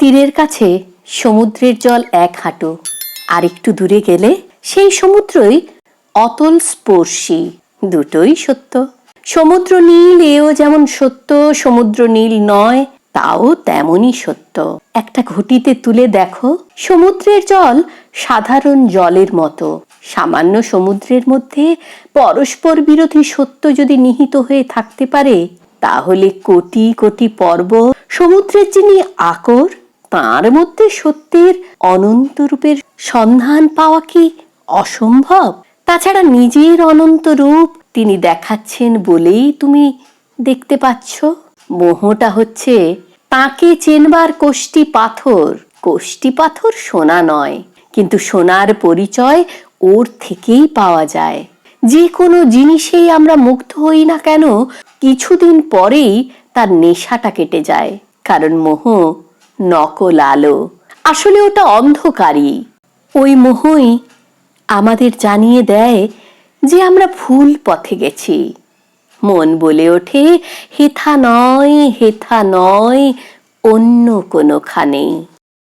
তীরের কাছে সমুদ্রের জল এক হাঁটু। আর একটু দূরে গেলে সেই সমুদ্রই অতল স্পর্শী। দুটোই সত্য। সমুদ্র নীল এও যেমন সত্য, সমুদ্র নীল নয়, তাও তেমনই সত্য। একটা ঘটিতে তুলে দেখো, সমুদ্রের জল সাধারণ জলের মতো। সামান্য সমুদ্রের মধ্যে পরস্পর বিরোধী সত্য যদি নিহিত হয়ে থাকতে পারে, তাহলে কোটি কোটি পর্ব সমুদ্রের যিনি আকর তার মধ্যে সত্যের অনন্ত রূপের সন্ধান পাওয়া কি অসম্ভব? তাছাড়া নিজের অনন্ত রূপ তিনি দেখাচ্ছেন বলেই তুমি দেখতে পাচ্ছ। মোহটা হচ্ছে তাকে চেনবার কোষ্টি পাথর। কোষ্টি পাথর সোনা নয়, কিন্তু সোনার পরিচয় ওর থেকেই পাওয়া যায়। যে কোনো জিনিসেই আমরা মুগ্ধ হই না কেন, কিছুদিন পরেই তার নেশাটা কেটে যায়। কারণ মোহ নকল আলো। আসলে ওটা অন্ধকারই। ওই মোহই আমাদের জানিয়ে দেয় যে আমরা ভুল পথে গেছি। মন বলে ওঠে, হেথা নয় হেথা নয়, অন্য কোনোখানে।